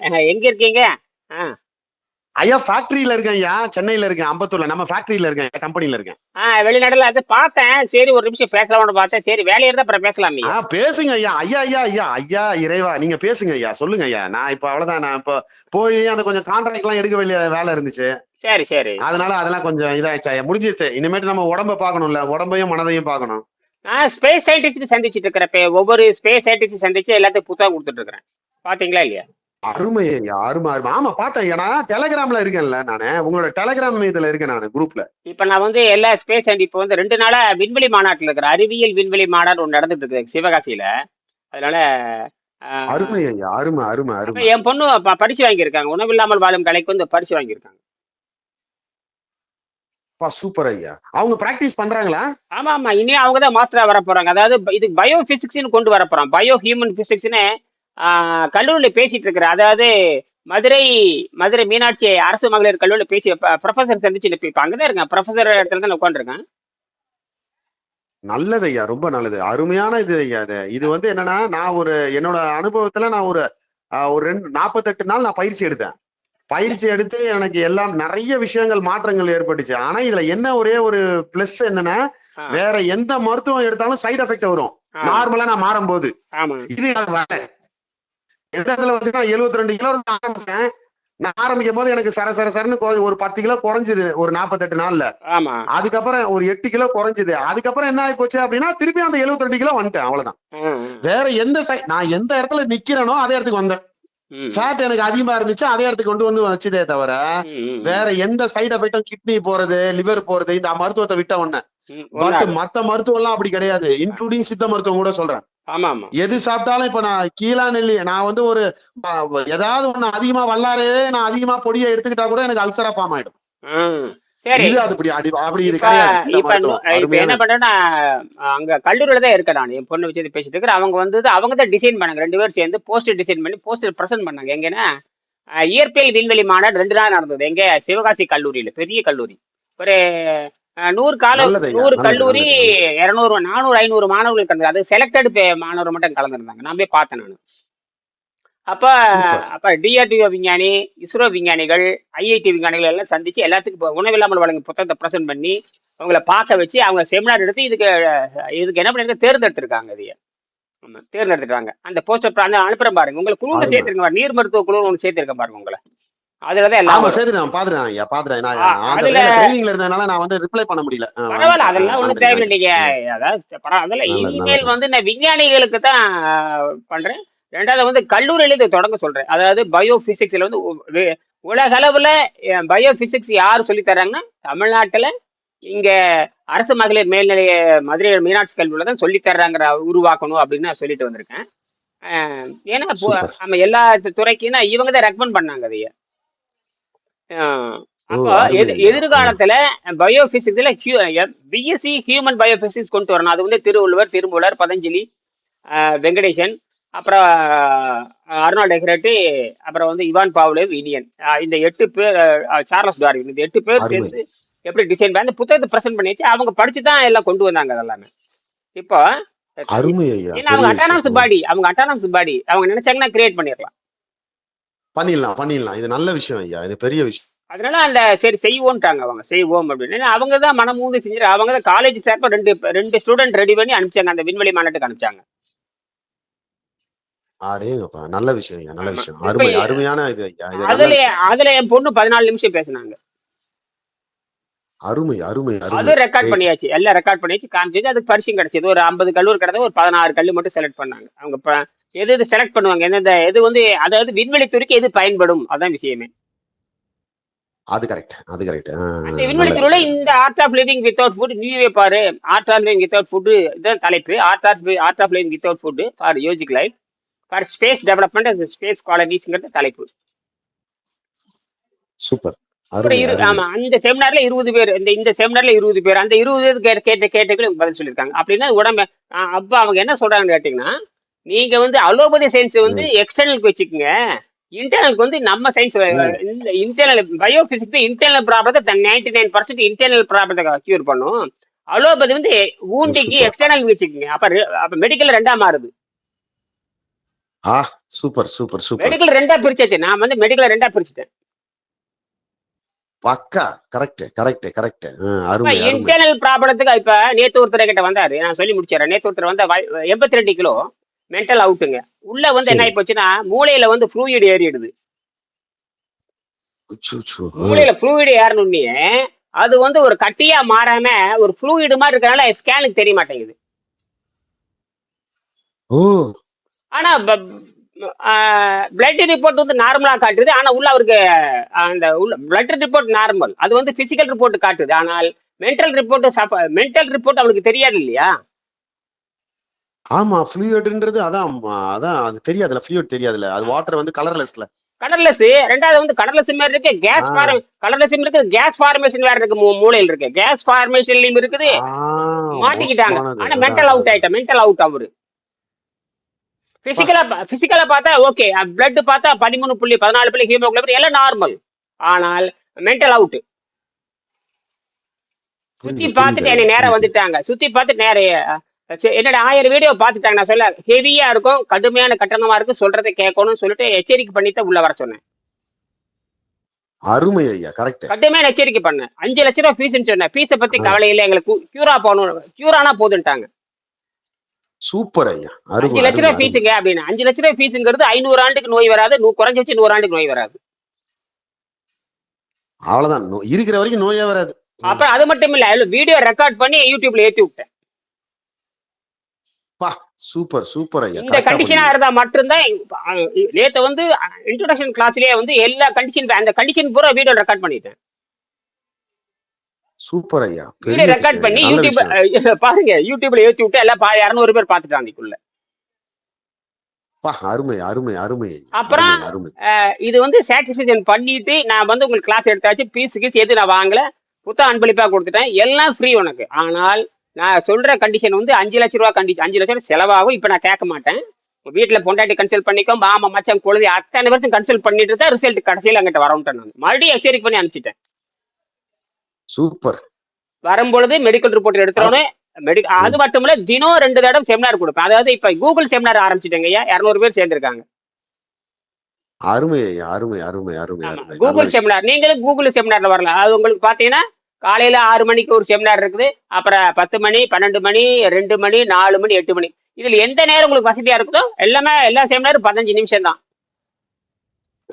எங்க இருக்கீங்க? ஐயா ஃபேக்டரியில இருக்கேன் ஐயா. சென்னையில இருக்கேன் அம்பத்தூர்ல. நம்ம ஃபேக்டரியில இருக்கேன் கம்பெனில இருக்கேன். வெளிநாடுல அது பார்த்தேன். சரி ஒரு நிமிஷம் பேசலாம்னு பார்த்தேன். சரி வேலையா இருந்தா அப்புறம் பேசலாம் ஆ பேசுங்க ஐயா. ஐயா ஐயா ஐயா. ஐயா இறைவா நீங்க பேசுங்க ஐயா. சொல்லுங்க ஐயா. நான் இப்ப அவ்வளவுதான். நான் இப்போ போய் அந்த கொஞ்சம் கான்ட்ராக்ட் எல்லாம் எடுக்க வேண்டிய வேலை இருந்துச்சு. சரி சரி. அதனால அதெல்லாம் கொஞ்சம் இதாயிடுச்சு ஐயா. முடிஞ்சிருச்சு. இனிமேட்டு நம்ம உடம்ப பார்க்கணும்ல. உடம்பையும் மனதையும் பார்க்கணும். நான் ஸ்பேஸ் சயின்டிஸ்ட் சந்திச்சிட்டு இருக்கிறேன் இப்ப. ஒவ்வொரு ஸ்பேஸ் சயின்டிஸ்ட் சந்திச்சு எல்லாத்துக்கும் புத்தகம் கொடுத்துட்டு இருக்கிறேன். பாத்தீங்களா இல்லையா? அருமை அருமை அருமை. ஆமா பார்த்தேன் நான் டெலகிராம்ல இருக்கேன்ல நானு. உங்களோட டெலகிராம் இதுல இருக்கேன் நானு குரூப்ல இப்ப நான் வந்து எல்லா ஸ்பேஸ் அண்ட் இப்போ வந்து ரெண்டு நாளா விண்வெளி மாநாட்டில் இருக்கிற அறிவியல் விண்வெளி மாநாடு ஒன்று நடந்துட்டு இருக்கு சிவகாசியில. அதனால அருமை ஐயா அருமை அருமை அருமை. என் பொண்ணு பரிசு வாங்கியிருக்காங்க. உணவில்லாமல் வாழும் கலைக்கு வந்து பரிசு வாங்கியிருக்காங்க. சூப்பர் ஐயா. அவங்க பிராக்டிஸ் பண்றாங்களா? ஆமா ஆமா. இனி அவங்க தான் மாஸ்டரா வர போறாங்க அதாவது இது பயோ பிசிக்ஸ்னு கொண்டு வர போறோம் பயோ ஹியூமன் பிசிக்ஸ்னு கல்லூரியில பேசிட்டு இருக்கிற அதாவது மதுரை மதுரை மீனாட்சி அரசு மகளிர் கல்லூரியில பேசி ப்ரொஃபசர் சந்திச்சு இப்ப இப்ப அங்கதான் இருக்கேன். ப்ரொஃபசர் இடத்துல தான் உட்காந்துருக்கேன் நல்லது ஐயா ரொம்ப நல்லது. அருமையான இது ஐயா இது. இது வந்து என்னன்னா நான் ஒரு என்னோட அனுபவத்துல நான் ஒரு ஒரு ரெண்டு நாற்பத்தெட்டு நாள் நான் பயிற்சி எடுத்தேன். பயிற்சி எடுத்து எனக்கு எல்லாம் நிறைய விஷயங்கள் மாற்றங்கள் ஏற்பட்டுச்சு. ஆனா இதுல என்ன ஒரே ஒரு பிளஸ் என்னன்னா வேற எந்த மருத்துவம் எடுத்தாலும் சைடு எஃபெக்ட் வரும். நார்மலா நான் மாறும்போது. ஆமா இது அது இடத்துல வந்து நான் எழுபத்தி ரெண்டு கிலோ இருந்து ஆரம்பிச்சேன். நான் ஆரம்பிக்கும் போது எனக்கு சர சர சரன்னு ஒரு பத்து கிலோ குறைஞ்சுது ஒரு நாற்பத்தெட்டு நாள்ல. அதுக்கப்புறம் ஒரு எட்டு கிலோ குறைஞ்சுது. அதுக்கப்புறம் என்ன ஆகி போச்சு அப்படின்னா திருப்பி அந்த 72 ரெண்டு கிலோ வந்துட்டேன் அவ்வளவுதான். வேற எந்த சை நான் எந்த இடத்துல நிக்கிறேனோ அதே இடத்துக்கு வந்தேன். ஃபேட் எனக்கு அதிகமா இருந்துச்சு அதே இடத்துக்கு கொண்டு வந்து வச்சுதே தவிர வேற எந்த சைடு எஃபெக்டும் கிட்னி போறது லிவர் போறது இந்த மருத்துவத்தை விட்ட உடனே பட். மத்த மருத்துவம் எல்லாம் அப்படி கிடையாது. இன்க்ளூடிங் சித்த மருத்துவம் கூட சொல்றேன். எது சாப்பிட்டாலும் இப்ப நான் கீழா நெல்லி நான் வந்து ஒரு ஏதாவது ஒண்ணு அதிகமா வல்லாரையே நான் அதிகமா பொடியை எடுத்துக்கிட்டா கூட எனக்கு அல்சரா ஃபார்ம் ஆயிடும். இது அப்படி அப்படி இது கிடையாது. என்ன பண்றேன்னா அங்க கல்லூரியில தான் இருக்கேன் நான். என் பொண்ணு வச்சு பேசிட்டு இருக்கிறேன். அவங்க வந்து அவங்க தான் டிசைன் பண்ணாங்க. ரெண்டு பேரும் சேர்ந்து போஸ்டர் டிசைன் பண்ணி போஸ்டர் பிரசன்ட் பண்ணாங்க. எங்கன்னா இயற்பியல் விண்வெளி மாநாடு ரெண்டு நாள் நடந்தது. எங்க சிவகாசி கல்லூரியில பெரிய கல்லூரி. ஒரு நூறு கால நூறு கல்லூரி. இருநூறு நானூறு ஐநூறு மாணவர்கள் கலந்து அது செலக்டட் மாணவர் மட்டும் கலந்துருந்தாங்க. நான் போய் பார்த்தேன் நான். அப்ப அப்ப டிஆர்டிஓ விஞ்ஞானி இஸ்ரோ விஞ்ஞானிகள் ஐஐடி விஞ்ஞானிகள் எல்லாம் சந்திச்சு எல்லாத்துக்கும் உணவில்லாமல் வழங்கும் புத்தகத்தை பிரசன்ட் பண்ணி அவங்கள பார்க்க வச்சு அவங்க செமினார் எடுத்து இதுக்கு இதுக்கு என்ன பண்ணிருக்க தேர்ந்தெடுத்திருக்காங்க இதைய தேர்ந்தெடுத்துட்டாங்க. அந்த போஸ்டர் அந்த அனுப்புறேன் பாருங்க. உங்களை குழுவில் பாருங்க. நீர் மருத்துவ குழு ஒன்று சேர்த்திருக்க பாருங்க உங்களை. அதுலதான் எல்லாம் ஆமா வரும். சரி நான் பாத்துறேன் ஐயா பாத்துறேன் நான் இருந்ததுனால நான் வந்து ரிப்ளை பண்ண முடியல பரவாயில்ல அதெல்லாம் நன்றி, தேவையில்லை. நீங்க அதாவது அதெல்லாம் நல்லது. வந்து நான் விஞ்ஞானிகளுக்கு தான் பண்றேன் ரெண்டாவது வந்து கல்லூரியில இதை தொடங்க சொல்றேன் அதாவது பயோ பிசிக்ஸ்ல வந்து உலக அளவுல பயோ பிசிக்ஸ் யார் சொல்லி தர்றாங்கன்னா தமிழ்நாட்டுல இங்க அரசு மகளிர் மேல்நிலைய மதுரை மீனாட்சி கல்வியில தான் சொல்லி தர்றாங்கிற உருவாக்கணும் அப்படின்னு நான் சொல்லிட்டு வந்திருக்கேன் ஏன்னா. நம்ம எல்லா துறைக்குன்னா இவங்க தான் ரெக்கமெண்ட் பண்ணாங்க அதைய அப்போ. எதிர்காலத்துல பயோ பிசிக்ஸ்ல பிஎஸ்சி ஹியூமன் பயோ பிசிக்ஸ் கொண்டு வரணும். அது வந்து திருவள்ளுவர் திருமூலர் பதஞ்சலி வெங்கடேசன் அப்புறம் அருணா டெக்ரேட்டி அப்புறம் வந்து இவான் பாவ்லேவ் இனியன். இந்த எட்டு பேர் சார்லஸ் டார்வின். இந்த எட்டு பேர். சேர்ந்து எப்படி டிசைன் பண்ணி அந்த புத்தகத்தை பிரசன்ட் பண்ணி வச்சு அவங்க படிச்சு தான் எல்லாம் கொண்டு வந்தாங்க அதெல்லாமே. இப்போ அவங்க அட்டானமஸ். பாடி அவங்க அட்டானமஸ் பாடி அவங்க நினைச்சாங்கன்னா கிரியேட் பண்ணிடலாம். பண்ணிடலாம் பண்ணிடலாம். இது நல்ல விஷயம் ஐயா. இது பெரிய விஷயம். அதனால அந்த சரி செய்வோம்ட்டாங்க அவங்க. செய்வோம் அப்படின்னு. அவங்க தான் மனம் மூந்து செஞ்சு அவங்க தான் காலேஜ் சார்பா ரெண்டு ரெண்டு ஸ்டூடெண்ட் ரெடி பண்ணி அனுப்பிச்சாங்க. அந்த விண்வெளி மாநாட்டுக்கு அனுப்பிச்சாங்க. அடேங்கப்பா. நல்ல விஷயம் ஐயா நல்ல. விஷயம். அருமை அருமையான இது அதுல. அதுல என் பொண்ணு பதினாலு நிமிஷம் பேசினாங்க. அருமை அருமை அது ரெக்கார்ட். பண்ணியாச்சு. எல்லாம் ரெக்கார்ட் பண்ணியாச்சு. காமிச்சு அதுக்கு பரிசும் கிடைச்சது. ஒரு ஐம்பது கல்லூரி கிடையாது ஒரு பதினாறு கல்லு மட்டும் செலக்ட் பண்ணாங்க. அவங்க எது எது செலக்ட் பண்ணுவாங்க? எந்தெந்த எது வந்து அதாவது விண்வெளி துறைக்கு எது பயன்படும்? அதான் விஷயமே. அது கரெக்ட் அது கரெக்ட் விண்வெளி துறையில இந்த art of living without food நீவே பாரு. Art of living without food இதுதான் தலைப்பு. Art of art of living without food for yogic life for space development and space காலனிஸ்ங்கிறது தலைப்பு. சூப்பர். ஆமா அந்த செமினார்ல இருபது பேர் இந்த இந்த செமினார்ல இருபது பேர் அந்த இருபது பேர் கேட்ட கேட்ட பதில் சொல்லியிருக்காங்க. அப்படின்னா உடம்பு அப்ப அவங்க என்ன சொல்றாங்கன்னு கேட்டீங்கன்னா நீங்க வந்து அலோபதி சயின்ஸ் வந்து எக்ஸ்டர்னலுக்கு வச்சுக்கோங்க. இன்டர்னலுக்கு வந்து நம்ம science internal bio physics internal ப்ராப்ளத்தை நைன்டி நைன் பர்சன்ட் இன்டர்னல் ப்ராப்ளத்தை கியூர் பண்ணும். அலோபதி வந்து ஊண்டிக்கு. எக்ஸ்டர்னல் வச்சுக்கோங்க. அப்ப அப்ப மெடிக்கல் ரெண்டா மாறுது. ஆ சூப்பர் சூப்பர் சூப்பர். மெடிக்கல் ரெண்டா பிரிச்சாச்சு. நான் வந்து மெடிக்கல் ரெண்டா பிரிச்சுட்டேன். பக்கா கரெக்ட் கரெக்ட் கரெக்ட் அருமை அருமை. இன்டர்னல் ப்ராப்ளத்துக்கு இப்ப நேத்து ஒருத்தர் கிட்ட வந்தாரு. நான் சொல்லி முடிச்சிடறேன். நேத்து ஒருத்தர் வந்து எண்பத்தி ரெண்டு கிலோ. மென்டல் அவுட்டுங்க உள்ள வந்து என்ன. ஆகி போச்சுன்னா மூளையில வந்து ஃப்ளூயிட் ஏறிடுது. மூளையில ஃப்ளூயிட் ஏறணுன்னே அது வந்து ஒரு கட்டியா மாறாம ஒரு ஃப்ளூயிடு மாதிரி இருக்கறனால ஸ்கேனுக்கு தெரிய மாட்டேங்குது. ஆனா பிளட் ரிப்போர்ட் வந்து நார்மலா காட்டுது. ஆனா உள்ள அவருக்கு அந்த உள்ள பிளட் ரிப்போர்ட் நார்மல் அது வந்து பிசிக்கல் ரிப்போர்ட் காட்டுது. ஆனால் மென்டல் ரிப்போர்ட் மென்டல் ரிப்போர்ட் அவளுக்கு தெரியாது இல்லையா? ஆமா ஃப்ளூயிட்ன்றது அதான் அதான் அது தெரியாதுல ஃப்ளூயிட் தெரியாதுல அது வாட்டர் வந்து கலர்லெஸ்ல கடல்லஸ் ரெண்டாவது வந்து கடல்லஸ் மாதிரி இருக்கு. கேஸ். ஃபார்ம் கடல்லஸ் இருக்கு கேஸ் ஃபார்மேஷன் வேற இருக்கு மூளையில இருக்கு. கேஸ் ஃபார்மேஷன்லயும் இருக்குது. மாட்டிக்கிட்டாங்க. ஆனா மென்டல் அவுட் ஆயிட்டா மென்டல் அவுட் அவரு. பிசிக்கலா பிசிக்கலா பார்த்தா ஓகே பிளட் பார்த்தா பதிமூணு புள்ளி பதினாலு புள்ளி ஹீமோகுளோபின் எல்லாம் நார்மல் ஆனால் மென்டல் அவுட் சுத்தி பார்த்துட்டு என்னை நேரம் வந்துட்டாங்க. சுத்தி பார்த்துட்டு நேரம் என்னோட ஆயிரம் வீடியோ பார்த்துட்டாங்க. நான் சொல்ல ஹெவியா இருக்கும் கடுமையான கட்டணமா இருக்கும் சொல்றதை கேட்கணும்னு சொல்லிட்டு எச்சரிக்கை பண்ணிட்டு உள்ள வர சொன்னேன். அருமை ஐயா கரெக்ட் கடுமையான எச்சரிக்கை பண்ணேன். அஞ்சு லட்ச ரூபா ஃபீஸ்னு சொன்னேன். ஃபீஸை பத்தி கவலை இல்லை எங்களுக்கு கியூரா போகணும். கியூரானா போதுன்ட்டாங்க. சூப்பர் ஐயா அஞ்சு லட்ச ரூபா ஃபீஸுங்க அப்படின்னு. அஞ்சு லட்ச ரூபா ஃபீஸுங்கிறது ஐநூறு ஆண்டுக்கு நோய் வராது நூ குறைஞ்ச வச்சு நூறு ஆண்டுக்கு நோய் வராது. அவ்வளவுதான். இருக்கிற வரைக்கும் நோயே வராது. அப்புறம் அது மட்டும் இல்ல வீடியோ ரெக்கார்ட் பண்ணி யூடியூப்ல ஏத்தி விட்டேன். பா சூப்பர் சூப்பர் ஐயா. இந்த கண்டிஷனா. இருந்தா மட்டும்தான் நேத்து வந்து இன்ட்ரோடக்ஷன் கிளாஸ்லயே வந்து எல்லா கண்டிஷன் அந்த கண்டிஷன் பூரா வீடியோ ரெக்கார்ட் பண்ணிட்டேன். சூப்பர் ஐயா. வீடியோ ரெக்கார்ட் பண்ணி யூடியூப் பாருங்க யூடியூப்ல ஏத்தி விட்டு எல்லாம் இருநூறு பேர் பாத்துட்டாங்க அதுக்குள்ள அருமை அருமை அருமை. அப்புறம் இது வந்து சாட்டிஸ்ஃபேக்ஷன் பண்ணிட்டு நான் வந்து உங்களுக்கு கிளாஸ் எடுத்தாச்சு பீஸ் கீஸ் எது நான் வாங்கல புத்தகம் அன்பளிப்பா கொடுத்துட்டேன் எல்லாம் ஃப்ரீ உனக்கு. ஆனால் நான் சொல்ற கண்டிஷன் வந்து அஞ்சு லட்ச ரூபா கண்டிஷன் அஞ்சு லட்ச ரூபா செலவாகும். இப்போ நான் கேட்க மாட்டேன். வீட்டில் பொண்டாட்டி கன்சல்ட் பண்ணிக்கோ மாமா மச்சான் குழந்தை அத்தனை பேருக்கும் கன்சல்ட் பண்ணிட்டு தான் ரிசல்ட் கடைசியில் அங்கிட்ட வரவுன்ட்டேன் நான். மறுபடியும் எச்சரிக்கை பண்ணி அனுப்பிச்சிட்டேன். சூப்பர் வரும்பொழுது மெடிக்கல் ரிப்போர்ட் எடுத்துறோன்னு மெடிக்கல் அது மட்டும் இல்ல தினம் ரெண்டு தடவை செமினார் கொடுப்பேன். அதாவது இப்ப கூகுள் செமினார் ஆரம்பிச்சிட்டேங்க ஐயா. இரநூறு பேர் சேர்ந்திருக்காங்க. அருமை அருமை அருமை அருமை கூகுள். செமினார் நீங்களும் கூகுள் செமினார்ல வரலாம். அது உங்களுக்கு பாத்தீங்கன்னா காலையில ஆறு மணிக்கு ஒரு செமினார் இருக்குது. அப்புறம் பத்து மணி பன்னெண்டு மணி ரெண்டு மணி நாலு மணி எட்டு மணி. இதுல எந்த நேரம் உங்களுக்கு வசதியா இருக்குதோ எல்லாமே எல்லா செமினாரும் பதினஞ்சு நிமிஷம் தான்.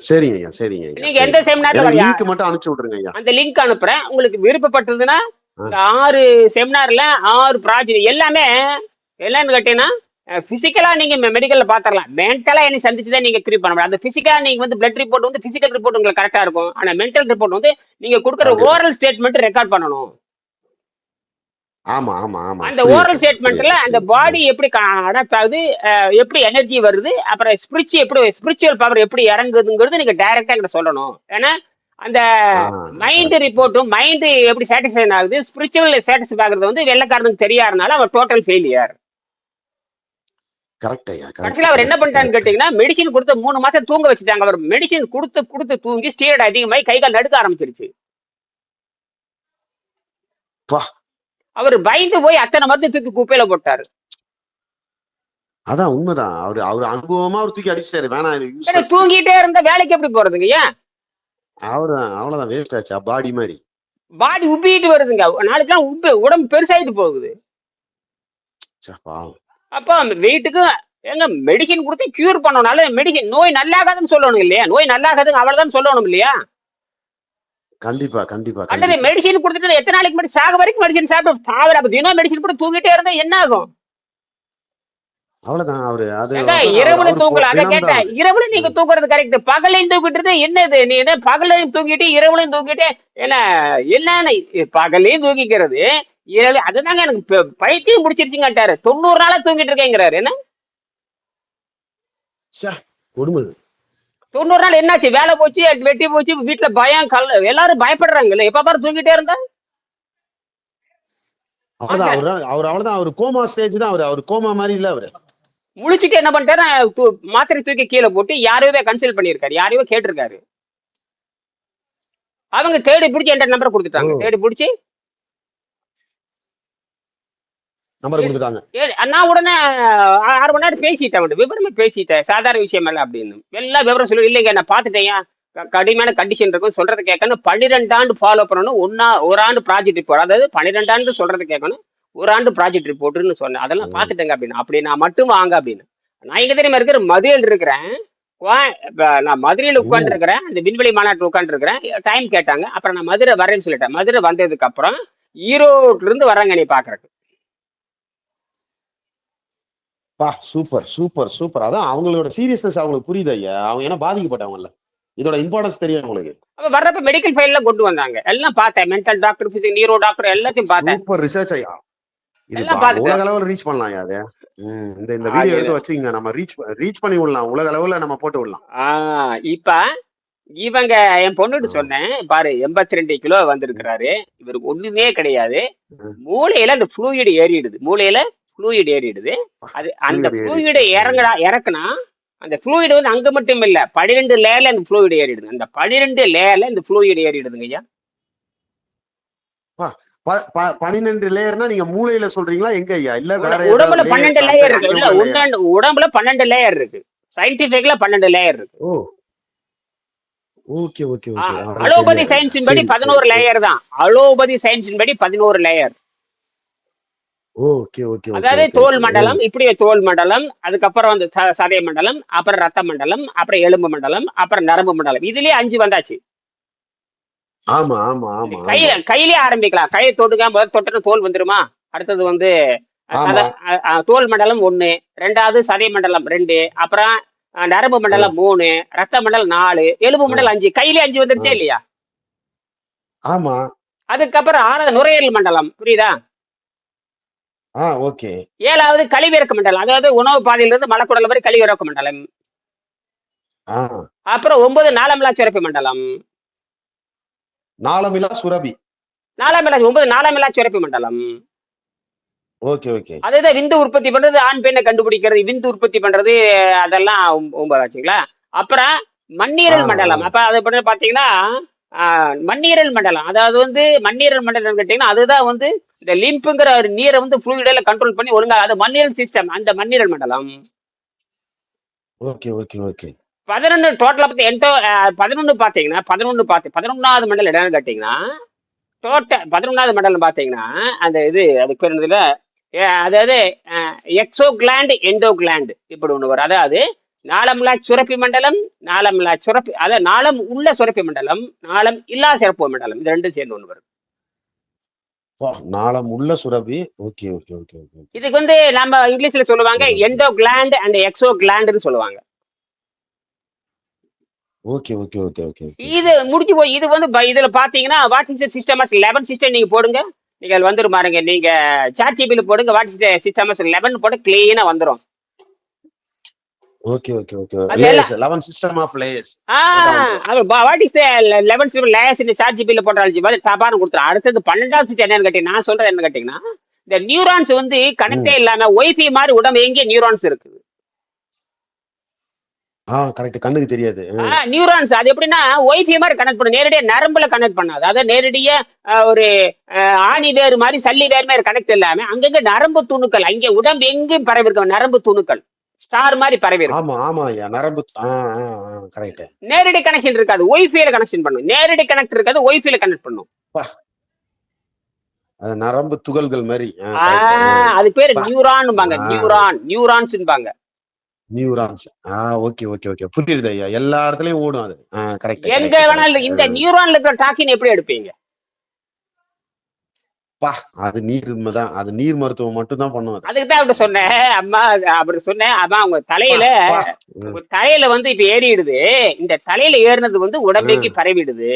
சரிங்க ஐயா சரிங்க நீங்க. எந்த செமினார்ல வரலாம் லிங்க் மட்டும் அனுப்பிச்சு விட்டுருங்க ஐயா. அந்த லிங்க் அனுப்புறேன். உங்களுக்கு விருப்பப்பட்டதுன்னா இந்த ஆறு செமினார்ல ஆறு ப்ராஜெக்ட் எல்லாமே என்னன்னு கேட்டீங்கன்னா பிசிக்கலா நீங்க மெடிக்கல்ல பாத்திரலாம். மென்டலா என்ன சந்திச்சுதான் நீங்க கிரியேட் பண்ண முடியும். அந்த பிசிக்கலா நீங்க வந்து பிளட் ரிப்போர்ட் வந்து பிசிக்கல் ரிப்போர்ட் உங்களுக்கு கரெக்டா இருக்கும். ஆனா மென்டல் ரிப்போர்ட் வந்து நீங்க கொடுக்குற. ஓரல் ஸ்டேட்மெண்ட் ரெக்கார்ட் பண்ணணும். ஆமா ஆமா ஆமா. அந்த ஓரல் ஸ்டேட்மெண்ட்ல. அந்த பாடி எப்படி அடாப்ட் ஆகுது எப்படி எனர்ஜி வருது அப்புறம் ஸ்பிரிச்சு எப்படி ஸ்பிரிச்சுவல் பவர் எப்படி இறங்குதுங்கிறது நீங்க டைரக்டா எங்கிட்ட சொல்லணும். ஏன்னா அந்த மைண்ட் ரிப்போர்ட்டும் மைண்ட் எப்படி சாட்டிஸ்ஃபை ஆகுது ஸ்பிரிச்சுவல் சாட்டிஸ்ஃபை ஆகுறது வந்து வெள்ளக்காரனுக்கு தெரியாதனால அவர் டோட்டல் ஃபெயிலியர் ஐயா கடைசியில் அவர் என்ன பண்ணிட்டான்னு. கேட்டீங்கன்னா மெடிசின் கொடுத்து மூணு மாசம் தூங்க வச்சுட்டாங்க. அவர் மெடிசின் கொடுத்து கொடுத்து தூங்கி ஸ்டீராய்டு அதிகமாகி கை கால் நடுக்க ஆரம்பிச்சிருச்சு. அவர் பயந்து போய் அத்தனை மருந்து தூக்கி குப்பையில போட்டாரு. அதான் உண்மைதான். அவரு அவர் அனுபவமா அவர் தூக்கி அடிச்சிட்டாரு. வேணாம். தூங்கிட்டே இருந்தா வேலைக்கு எப்படி போறதுங்க ஏன்? அவரு அவ்வளவுதான் வேஸ்ட் ஆச்சா. பாடி மாதிரி. பாடி உப்பிட்டு வருதுங்க. நாளைக்கெல்லாம் உப்பு உடம்பு பெருசாயிட்டு போகுது. பாவம். அப்போ வெயிட்டுக்கு எங்க மெடிசின் கொடுத்து கியூர் பண்ணனால மெடிசின் நோய் நல்லாகாதுன்னு சொல்லணும் இல்லையா? நோய் நல்லாகாதுங்க அவ்வளவுதான் சொல்லணும் இல்லையா? கண்டிப்பா கண்டிப்பா அல்லது. மெடிசின் கொடுத்துட்டு எத்தனை நாளைக்கு முன்னாடி சாக வரைக்கும் மெடிசின் சாப்பிட்டு சாவர அப்ப தினம் மெடிசின் போட்டு தூங்கிட்டே இருந்தா என்ன ஆகும்? அவ்வளவுதான் அவரு அது இரவுல தூங்கல அத கேட்டேன். இரவுல நீங்க தூங்குறது கரெக்ட் பகலையும் தூங்கிட்டு என்னது? நீ என்ன பகலையும் தூங்கிட்டு இரவுலையும் தூங்கிட்டு என்ன என்ன பகலையும் தூங்கிக்கிறது இரவு அதுதாங்க எனக்கு பைத்தியம் பிடிச்சிருச்சுங்கட்டாரு. தொண்ணூறு நாளா தூங்கிட்டு இருக்கேங்கிறாரு. என்ன? தொண்ணூறு நாள் என்னாச்சு? வேலை போச்சு வெட்டி போச்சு வீட்டுல பயம் கல் எல்லாரும் பயப்படுறாங்கல்ல. எப்ப பாரு தூங்கிட்டே இருந்தா? அவரு அவர் அவ்வளவுதான் அவர் கோமா ஸ்டேஜ் தான் அவரு. அவர் கோமா மாதிரி இல்ல அவரு. முழிச்சிட்டு என்ன பண்ணிட்டாரு? மாத்திரை தூக்கி கீழே போட்டு யாரையோ கன்சல்ட் பண்ணியிருக்காரு. யாரையோ கேட்டிருக்காரு. அவங்க தேடி பிடிச்சி என்கிட்ட நம்பர் கொடுத்துட்டாங்க. தேடி பிடிச்சி நம்பர் கொடுத்துட்டாங்க. நான் உடனே ஆறு மணி நேரம் பேசிட்டேன் அவன்கிட்ட. விவரமா பேசிட்டேன். சாதாரண விஷயம் அல்ல அப்படின்னு. எல்லாம் விவரம் சொல்லி இல்லைங்க நான் பார்த்துட்டேன். கடுமையான கண்டிஷன் இருக்கும். சொல்றதை கேட்கணும். பன்னிரெண்டு ஆண்டு ஃபாலோ பண்ணணும். ஒன்னா ஒரு ஆண்டு ப்ராஜெக்ட் ரிப்போர்ட் அதாவது பன்னிரெண்டு ஆண்டு சொல்றதை கேட்கணும். ஒரு ஆண்டு ப்ராஜெக்ட் ரிப்போர்ட்னு சொன்னேன். அதெல்லாம். பார்த்துட்டேங்க அப்படின்னு. அப்படி நான் மட்டும் வாங்க அப்படின்னு. நான் எங்க தெரியுமா இருக்கிற? மதுரையில் இருக்கிறேன். நான் மதுரையில் இருக்கிறேன் இந்த விண்வெளி மாநாட்டில் உட்கார்ந்து இருக்கிறேன் டைம் கேட்டாங்க. அப்புறம் நான் மதுரை வரேன்னு சொல்லிட்டேன். மதுரை வந்ததுக்கு அப்புறம் ஈரோட்ல இருந்து வர்றாங்க நீ பாக்குறதுக்கு பா சூப்பர் சூப்பர் சூப்பர் அதான் அவங்களோட சீரியஸ்னஸ் அவங்களுக்கு புரியுது ஐயா. அவங்க ஏன்னா பாதிக்கப்பட்டவங்கல்ல. இதோட இம்பார்ட்டன்ஸ் தெரியும் அவங்களுக்கு. அப்ப வர்றப்ப மெடிக்கல் ஃபைல்ல கொண்டு வந்தாங்க. எல்லாம் பார்த்தேன். Mental doctor physic neuro doctor எல்லாத்தையும் பார்த்தேன். சூப்பர் ரிசர்ச் ஐயா. இது. உலக அளவுல ரீச் பண்ணலாம் அது. இந்த இந்த வீடியோ எடுத்து வச்சுங்க நம்ம ரீச் ரீச் பண்ணி விடலாம். உலக அளவுல நம்ம போட்டு விடலாம். இப்ப இவங்க என் பொண்ணுட்டு. சொன்னேன். பாரு எண்பத்தி ரெண்டு கிலோ வந்திருக்கிறாரு. இவருக்கு ஒண்ணுமே கிடையாது. மூளையில அந்த ஃப்ளூயிட் ஏறிடுது. மூளையில ஃப்ளூயிட் ஏறிடுது. அது அந்த ஃப்ளூயிட. இறங்குடா இறக்குனா அந்த ஃப்ளூயிட் வந்து அங்க மட்டும் இல்ல பன்னிரெண்டு லேயர்ல அந்த ஃப்ளூயிட் ஏறிடுது. அந்த பன்னிரெண்டு லேயர்ல இந்த ஃப்ளூயிட் ஏறிடுதுங்க ஐயா. பன்னிரெண்டு லேயர்னா நீங்க மூளையில சொல்றீங்களா? எங்க ஐயா? இல்ல உடம்புல பன்னெண்டு லேயர்? இருக்கு. இல்ல உடம்புல பன்னெண்டு லேயர் இருக்கு. சயின்டிபிக்ல பன்னெண்டு லேயர் இருக்கு. ஓகே ஓகே அலோபதி சயின்ஸின் படி பதினோரு லேயர் தான். அலோபதி சயின்ஸின் படி பதினோரு லேயர். அதாவது தோல் மண்டலம் இப்படி தோல் மண்டலம் அதுக்கப்புறம் வந்து சதய மண்டலம் அப்புறம் ரத்த மண்டலம் அப்புறம் எலும்பு மண்டலம் அப்புறம் நரம்பு மண்டலம். இதுலயே அஞ்சு வந்தாச்சு. ஆமா ஆமா ஆமா கையில கையிலே ஆரம்பிக்கலாம். கையை தொட்டுக்க முதல் தொட்டுன்னு தோல் வந்துருமா? அடுத்தது வந்து சத தோல் மண்டலம் ஒண்ணு ரெண்டாவது சதய மண்டலம் ரெண்டு அப்புறம் நரம்பு மண்டலம் மூணு ரத்த மண்டலம் நாலு எலும்பு மண்டலம் அஞ்சு. கையிலே அஞ்சு வந்துருச்சே இல்லையா? ஆமா. அதுக்கப்புறம் ஆறாவது நுரையீரல் மண்டலம். புரியுதா? ஓகே. ஏழாவது கழிவிறக்க மண்டலம். அதாவது உணவு பாதையிலிருந்து மலக்குடல் வரை கழிவிறக்க மண்டலம். அப்புறம் ஒன்பது நாலாமிலா சுரப்பி மண்டலம். நாளமிலா சுரபி. நாலாமிலா ஒன்பது நாலாமிலா சுரப்பி மண்டலம். Okay okay. அதுதான் விந்து உற்பத்தி பண்றது ஆண் பெண்ணை கண்டுபிடிக்கிறது விந்து உற்பத்தி பண்றது அதெல்லாம் ஒன்பது ஆச்சுங்களா? அப்புறம் மண்ணீரல் மண்டலம். அப்ப அது பண்ண பாத்தீங்கன்னா மண்ணீரல் மண்டலம். அதாவது வந்து மண்ணீரல் மண்டலம் கேட்டீங்கன்னா அதுதான் வந்து இந்த லிம்புங்கிற ஒரு நீரை வந்து ஃப்ளூயிடில் கண்ட்ரோல் பண்ணி ஒழுங்கா அது மண்ணீரல் சிஸ்டம் அந்த மண்ணீரல் மண்டலம். ஓகே ஓகே ஓகே பதினொன்று டோட்டலா பத்தி என்டோ பதினொன்று பார்த்தீங்கன்னா பதினொன்று பார்த்து பதினொன்றாவது மண்டலம் என்னன்னு கேட்டீங்கன்னா டோட்டல் பதினொன்றாவது மண்டலம் பார்த்தீங்கன்னா அந்த இது அதுக்கு பேர் என்னதுல? அதாவது எக்ஸோ கிளாண்ட் எண்டோ கிளாண்ட் இப்படி ஒன்று வரும். அதாவது நாளமில்லா சுரப்பி மண்டலம் நாளமில்லா சுரப்பி அதாவது நாளம் உள்ள சுரப்பி மண்டலம் நாளம் இல்லா சிறப்பு மண்டலம் இது ரெண்டும் சேர்ந்து ஒன்று வரும். நாளம் உள்ள சுரபி. ஓகே ஓகே ஓகே ஓகே இதுக்கு வந்து நம்ம இங்கிலீஷ்ல சொல்லுவாங்க எண்டோ கிளாண்ட் அண்ட் எக்ஸோ கிளாண்டுன்னு சொல்லுவாங்க. ஓகே ஓகே ஓகே ஓகே இது முடிஞ்சு போய் இது வந்து இதுல பாத்தீங்கன்னா what is system eleven system நீங்க போடுங்க. நீங்க அதுல வந்துரும் பாருங்க நீங்க சாட் ஜிபில போடுங்க வாட் இஸ் சிஸ்டம் லெவன் போட்டு கிளீனா வந்துரும். Okay okay okay. Lace 11 system of லேஸ் வாட் இஸ் லெவன் சிஸ்டம் லேஸ் இந்த சாட் ஜிபில போட்டாலும் ஜிபி டபான்னு கொடுத்துரும். அடுத்தது பன்னெண்டாவது சிஸ்டம் என்னன்னு கேட்டீங்கன்னா நான் சொல்றது என்ன கேட்டீங்கன்னா இந்த நியூரான்ஸ் வந்து கனெக்டே இல்லாம ஒய்ஃபை மாதிரி உடம்பு எங்கே நியூரான்ஸ் இருக்குது. ஆ கரெக்ட் கண்ணுக்கு தெரியாது. ஆ, நியூரான்ஸ் அது எப்படின்னா ஒய்ஃபை மாதிரி கனெக்ட் பண்ணு நேரடியா நரம்புல கனெக்ட் பண்ணாது. அதாவது நேரடியா ஒரு ஆணி வேறு மாதிரி சல்லி வேறு மாதிரி கனெக்ட் இல்லாம அங்கங்க நரம்பு துணுக்கள் அங்கே உடம்பு எங்கேயும் பரவி இருக்கும் நரம்பு துணுக்கள் ஸ்டார் மாதிரி பரவி ஆமா ஆமா ஐயா. நரம்பு கரெக்ட் நேரடி கனெக்ஷன் இருக்காது. ஒய்ஃபைல கனெக்ஷன் பண்ணும். நேரடி கனெக்ட் இருக்காது ஒய்ஃபைல கனெக்ட் பண்ணும். அது நரம்பு துகள்கள் மாதிரி. அது பேரு. நியூரான்பாங்க. நியூரான் நியூரான்ஸ்பாங்க நியூரான்ஸ் ஆ ஓகே ஓகே ஓகே புரியுது ஐயா. எல்லா இடத்துலயும் ஓடும் அது. கரெக்ட் எங்க வேணாலும் இந்த நியூரான்ல இருக்கிற டாக்கின் எப்படி எடுப்பீங்க? பா அது நீர் தான் அது நீர் மருத்துவம் மட்டும் தான் பண்ணும் அது. அதுக்கு தான் அப்படி சொன்னேன். அம்மா அப்படி சொன்னேன் அம்மா உங்க தலையில. உங்க தலையில வந்து இப்ப ஏறிடுது. இந்த தலையில ஏறினது வந்து உடம்பேக்கு பரவிடுது?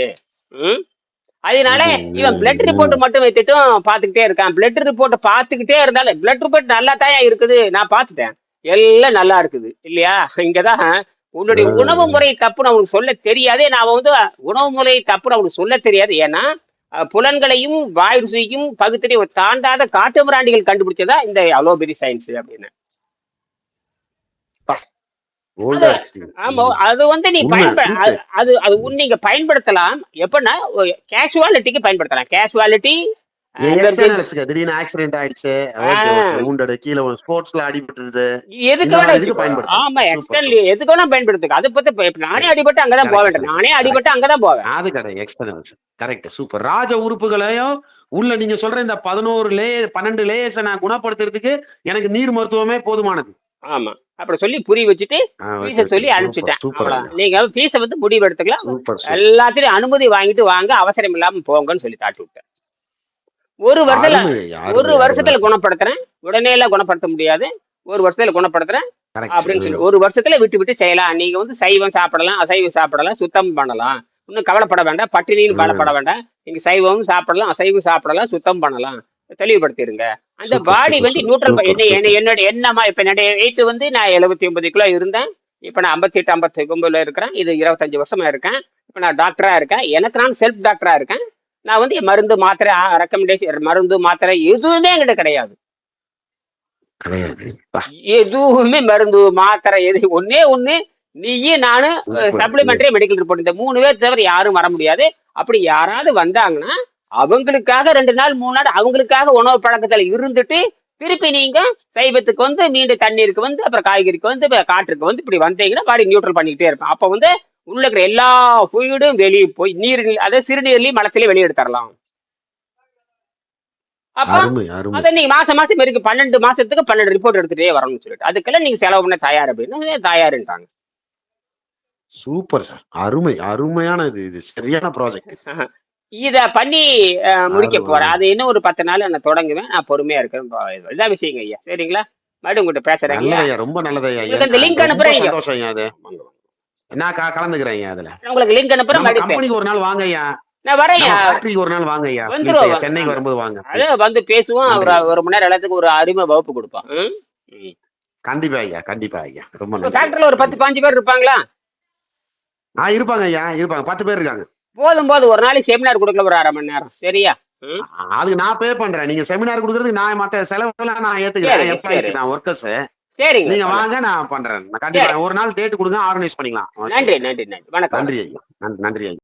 அதனால இவன் பிளட். ரிப்போர்ட் மட்டும் வைத்துட்டும் பாத்துக்கிட்டே இருக்கான். பிளட் ரிப்போர்ட் பாத்துக்கிட்டே இருந்தாலும் பிளட் ரிப்போர்ட் நல்லா தான் இருக்குது. நான் பார்த்துட்டேன். எல்லாம் நல்லா இருக்குது. இல்லையா? இங்கதான் உன்னுடைய. உணவு முறை தப்புன்னு அவனுக்கு சொல்ல தெரியாதே. நான் வந்து உணவு முறை தப்புன்னு அவனுக்கு சொல்ல தெரியாது. ஏன்னா புலன்களையும் வாய் ருசியையும் பகுத்தறி தாண்டாத காட்டு மிராண்டிகள் கண்டுபிடிச்சதா இந்த அலோபதி சயின்ஸ் அப்படின்னு. ஆமா அது வந்து நீ உண்மை, பயன்ப truth. அது- அது நீங்க பயன்படுத்தலாம் எப்படின்னா கேஷுவாலிட்டிக்கு பயன்படுத்தலாம் கேஷுவாலிட்டி திடீர்னு ஆக்சிடென்ட் ஆயிடுச்சு. கீழே ஸ்போர்ட்ஸ்ல அடிபட்டுருது. எதுக்கு. ஆமா. எக்ஸ்டர்னல் எதுக்கு வேணா பயன்படுத்துக்க. அதை பத்தி நானே அடிபட்டு அங்கதான் போக வேண்டாம் நானே அடிபட்டு அங்கதான் போவேன். அது கிடையாது எக்ஸ்டர்னல்ஸ் கரெக்ட் சூப்பர் ராஜ உறுப்புகளையும் உள்ள நீங்க சொல்ற இந்த பதினோரு லே பன்னெண்டு லேயர்ஸை நான் குணப்படுத்துறதுக்கு எனக்கு நீர் மருத்துவமே போதுமானது. ஆமா. அப்படி சொல்லி புரிய வச்சுட்டு ஃபீஸ சொல்லி அனுப்பிச்சிட்டேன். நீங்க ஃபீஸ வந்து முடிவு எடுத்துக்கலாம் எல்லாத்திலையும் அனுமதி வாங்கிட்டு வாங்க. அவசரம் இல்லாம போங்கன்னு சொல்லி தாட்டி விட்டேன். ஒரு வருஷத்துல ஒரு வருஷத்துல குணப்படுத்துறேன். உடனே எல்லாம் குணப்படுத்த முடியாது. ஒரு வருஷத்துல குணப்படுத்துறேன். அப்படின்னு சொல்லி ஒரு வருஷத்துல விட்டு விட்டு செய்யலாம். நீங்க வந்து சைவம் சாப்பிடலாம் அசைவம் சாப்பிடலாம் சுத்தம் பண்ணலாம். இன்னும் கவலைப்பட வேண்டாம். பட்டினின்னு ம். கவலைப்பட வேண்டாம். நீங்க சைவம் சாப்பிடலாம் அசைவம் சாப்பிடலாம் சுத்தம் பண்ணலாம். தெளிவுபடுத்திருங்க. அந்த பாடி வந்து நியூட்ரல் என்ன என்னோட என்னமா இப்ப என்னுடைய வெயிட் வந்து நான் எழுபத்தி ஒன்பது கிலோ இருந்தேன். இப்ப நான் ஐம்பத்தி எட்டு ஐம்பத்தி ஒன்பதுல இருக்கிறேன். இது இருபத்தஞ்சு வருஷமா இருக்கேன். இப்ப நான் டாக்டரா இருக்கேன். எனக்கு நான் செல்ஃப் டாக்டரா இருக்கேன். நான் வந்து மருந்து மாத்திரை ரெக்கமெண்டேஷன் மருந்து மாத்திரை எதுவுமே என்கிட்ட கிடையாது. எதுவுமே மருந்து மாத்திரை எது ஒண்ணே ஒண்ணு நீயும் நானு Super. சப்ளிமெண்டரி மெடிக்கல் ரிப்போர்ட் இந்த மூணு பேர் தவிர யாரும் வர முடியாது. அப்படி யாராவது வந்தாங்கன்னா அவங்களுக்காக ரெண்டு நாள் மூணு நாள் அவங்களுக்காக உணவு பழக்கத்துல இருந்துட்டு திருப்பி நீங்க சைவத்துக்கு வந்து மீண்டும் தண்ணீருக்கு வந்து அப்புறம் காய்கறிக்கு வந்து காற்றுக்கு வந்து இப்படி வந்தீங்கன்னா பாடி நியூட்ரல் பண்ணிக்கிட்டே இருப்பேன். அப்ப வந்து உள்ள இருக்கிற எல்லா ஃபுயிடும் வெளியே போய் நீர் அதாவது சிறுநீர்லயும் மலத்திலயும் வெளியே எடுத்துடலாம் அப்ப அருமை அருமை. அதை நீங்க மாசம் மாசம் இருக்கு பன்னெண்டு மாசத்துக்கு பன்னெண்டு ரிப்போர்ட் எடுத்துட்டே வரணும்னு சொல்லிட்டு. அதுக்கெல்லாம் நீங்க செலவு பண்ண தயார் அப்படின்னு தயாருன்றாங்க. Super sir. அருமை அருமையான இது இது சரியான ப்ராஜெக்ட் இத. பண்ணி முடிக்க. போறேன். அது இன்னும் ஒரு பத்து நாள் நான் தொடங்குவேன். நான் பொறுமையா இருக்கேன் இதான் விஷயங்க ஐயா. சரிங்களா? மறுபடியும் உங்ககிட்ட பேசுறேங்க நல்லதையா ரொம்ப உங்களுக்கு அந்த link ரொம்ப அனுப்புறேன் நான் கலந்துக்கிறேன் ஐயா அதுல? உங்களுக்கு லிங்க் அனுப்புறேன். கம்பெனிக்கு ஒரு நாள் வாங்க ஐயா நான் வரேன் ஒரு நாள் வாங்க ஐயா. சென்னைக்கு வரும்போது வாங்க அது வந்து பேசுவோம் ஒரு ஒரு மணி நேரம் எல்லாத்துக்கும் ஒரு அறிமுக வகுப்பு? ம். கண்டிப்பா ஐயா கண்டிப்பா ஐயா. ரொம்ப ஃபேக்டரியில ஒரு பத்து பாஞ்சு பேர் இருப்பாங்களா? ஆ இருப்பாங்க ஐயா இருப்பாங்க. பத்து பேர் இருக்காங்க. போதும் போது ஒரு நாளைக்கு செமினார் கொடுக்கல ஒரு அரை மணி நேரம். சரியா? அதுக்கு நான் பே பண்றேன். நீங்க செமினார் கொடுக்கறதுக்கு நான் மத்த செலவெல்லாம் நான் ஏத்துக்கிறேன். நான் ஒர்க்கர்ஸ் சரிங்க நீங்க வாங்க நான் பண்றேன். நான் கண்டிப்பா ஒரு நாள் டேட் கொடுங்க ஆர்கனைஸ் பண்ணிக்கலாம். நன்றி நன்றி நன்றி. வணக்கம். நன்றி ஐயா. நன்றி நன்றி ஐயா.